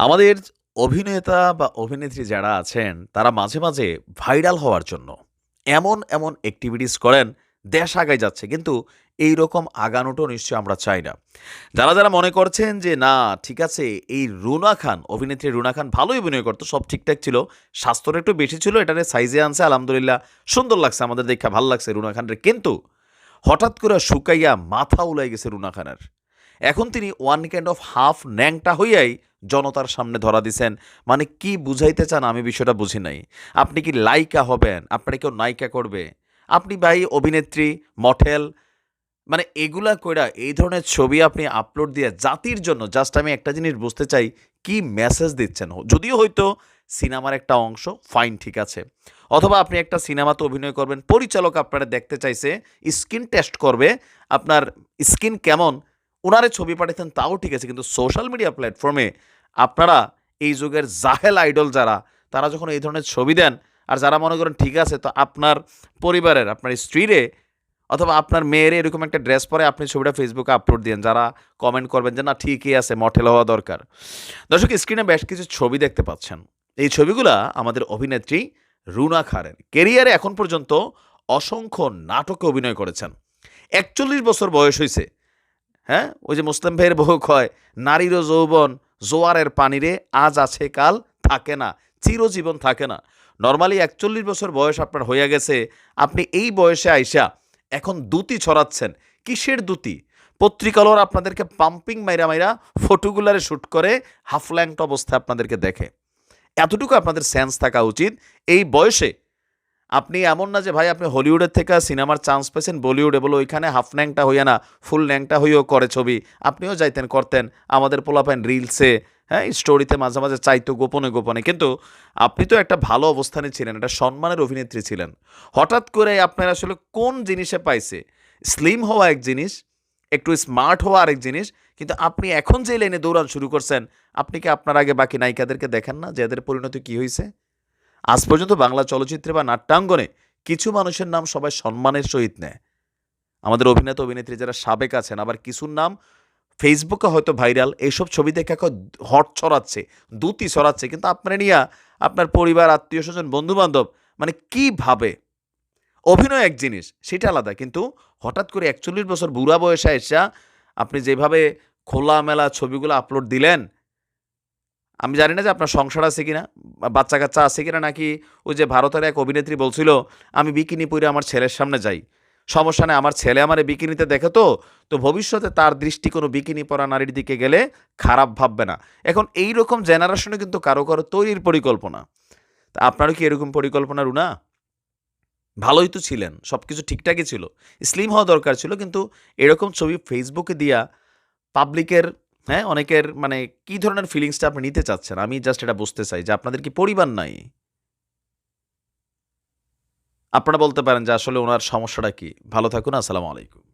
আমাদের অভিনেতা বা অভিনেত্রী যারা আছেন তারা মাঝে, মাঝে ভাইরাল হওয়ার জন্য এমন, এমন অ্যাক্টিভিটিস করেন দেশ আগায় যাচ্ছে। কিন্তু এইরকম আগানোটাও নিশ্চয়ই আমরা চাই না। যারা, যারা মনে করছেন যে না ঠিক আছে এই রুনা খান, অভিনেত্রী রুনা খান ভালোই অভিনয় করতো সব ঠিকঠাক ছিল। স্বাস্থ্যটা একটু বেশি ছিল। এটারে সাইজে আনছে আলহামদুলিল্লাহ সুন্দর লাগছে আমাদের দেইখা ভালো লাগছে রুনা খানরে। কিন্তু হঠাৎ করে শুকাইয়া মাথা উলাই গেছে রুনা খানের। এখন তিনি ওয়ান কাইন্ড অফ হাফ ন্যাংটা হইয়াই জনতার সামনে ধরা দিছেন। মানে কি বুঝাইতে চান আমি বিষয়টা বুঝি নাই। আপনি কি লাইকা হবেন? আপনারে কেউ নায়িকা করবে? আপনি ভাই অভিনেত্রী, মঠেল মানে এগুলা কইরা এই ধরনের ছবি আপনি আপলোড দিয়ে জাতির জন্য জাস্ট আমি একটা জিনিস বুঝতে চাই কি মেসেজ দিচ্ছেন? যদিও হয়তো সিনেমার একটা অংশ ফাইন ঠিক আছে। অথবা আপনি একটা সিনেমাতে অভিনয় করবেন, পরিচালক আপনারা দেখতে চাইছে, স্কিন টেস্ট করবে, আপনার স্কিন কেমন? উনারে ছবি পাঠাতেন তাও ঠিক আছে। কিন্তু সোশ্যাল মিডিয়া প্ল্যাটফর্মে আপনারা এই যুগের জাহেল আইডল যারা, তারা যখন এই ধরনের ছবি দেন আর যারা মনে করেন ঠিক আছে তো আপনার পরিবারের, আপনার স্ত্রীরে অথবা আপনার মেয়েরে এরকম একটা ড্রেস পরে আপনি ছবিটা ফেসবুকে আপলোড দিয়েন। যারা কমেন্ট করবেন যে না ঠিকই আছে মডেল হওয়া দরকার। দর্শক স্ক্রিনে বেশ কিছু ছবি দেখতে পাচ্ছেন। এই ছবিগুলা আমাদের অভিনেত্রী রুনা খানের। কেরিয়ারে এখন পর্যন্ত অসংখ্য নাটকে অভিনয় করেছেন। ৪১ বছর বয়স হইছে। হ্যাঁ? ওই যে মুসলিম ভাইয়ের বউ কয়, "নারীরও যৌবন জোয়ারের পানিরে আজ আছে কাল থাকে না, চিরজীবন থাকে না।" নরমালি ৪১ বছর বয়স আপনার হইয়া গেছে। আপনি এই বয়সে আইসা এখন দ্যুতি ছড়াচ্ছেন। কিসের দ্যুতি? পত্রিকালর আপনাদেরকে পাম্পিং মাইরা, মাইরা ফটোগুলারে শ্যুট করে হাফ ল্যাংট অবস্থায় আপনাদেরকে দেখে। এতটুকু আপনাদের সেন্স থাকা উচিত। এই বয়সে আপনি এমন না যে ভাই আপনি হলিউডের থেকে সিনেমার চান্স পেয়েছেন বলিউডে বলে ওইখানে হাফ ন্যাংটা হইয়া না ফুল ন্যাংটা হইয়াও করে ছবি। আপনিও যাইতেন করতেন। আমাদের পোলাপাইন রিলসে, হ্যাঁ? স্টোরিতে মাঝে, মাঝে চাইতো গোপনে, গোপনে। কিন্তু আপনি তো একটা ভালো অবস্থানে ছিলেন। একটা সম্মানের অভিনেত্রী ছিলেন। হঠাৎ করে আপনার আসলে কোন জিনিসে পাইছে? স্লিম হওয়া এক জিনিস, একটু স্মার্ট হওয়া আরেক জিনিস। কিন্তু আপনি এখন যে লাইনে দৌড়ান শুরু করছেন, আপনি কি আপনার আগে বাকি নায়িকাদেরকে দেখেন না যে এদের পরিণতি কী হইছে? আজ পর্যন্ত বাংলা চলচ্চিত্রে বা নাট্যাঙ্গনে কিছু মানুষের নাম সবাই সম্মানের সহিত নেয়। আমাদের অভিনেতা, অভিনেত্রী যারা সাবেক আছেন আবার কিছুর নাম ফেসবুকে হয়তো ভাইরাল। এইসব ছবি দেখে এখন হট ছড়াচ্ছে, দ্যুতি ছড়াচ্ছে। কিন্তু আপনারে নিয়া আপনার পরিবার, আত্মীয়স্বজন, বন্ধু-বান্ধব মানে কি ভাবে? অভিনয় এক জিনিস, সেটা আলাদা। কিন্তু হঠাৎ করে ৪১ বছর বুড়া বয়সে আইসা আপনি যেভাবে খোলামেলা ছবিগুলো আপলোড দিলেন, আমি জানি না যে আপনার সংসার আছে কিনা, বাচ্চা-কাচ্চা আছে কিনা নাকি ওই যে ভারতের এক অভিনেত্রী বলছিল, "আমি বিকিনি পরে আমার ছেলের সামনে যাই। সমস্যা নেই আমার ছেলে আমারে বিকিনিতে দেখে তো, তো ভবিষ্যতে তার দৃষ্টি কোনো বিকিনি পরা নারীর দিকে গেলে খারাপ ভাববে না।" এখন এই রকম জেনারেশনে কিন্তু কারও, কারও তৈরির পরিকল্পনা। তা আপনারও কি এরকম পরিকল্পনা রুনা? ভালোই তো ছিলেন। সব কিছু ঠিকঠাকই ছিল। স্লিম হওয়া দরকার ছিল। কিন্তু এরকম ছবি ফেসবুকে দিয়া পাবলিকের হ্যাঁ? অনেকের মানে কি ধরনের ফিলিংসটা আপনি নিতে চাচ্ছেন? আমি জাস্ট এটা বুঝতে চাই যে আপনাদের কি পরিবার নাই? আপনারা বলতে পারেন যে আসলে ওনার সমস্যাটা কি? ভালো থাকুন। আসসালামু আলাইকুম।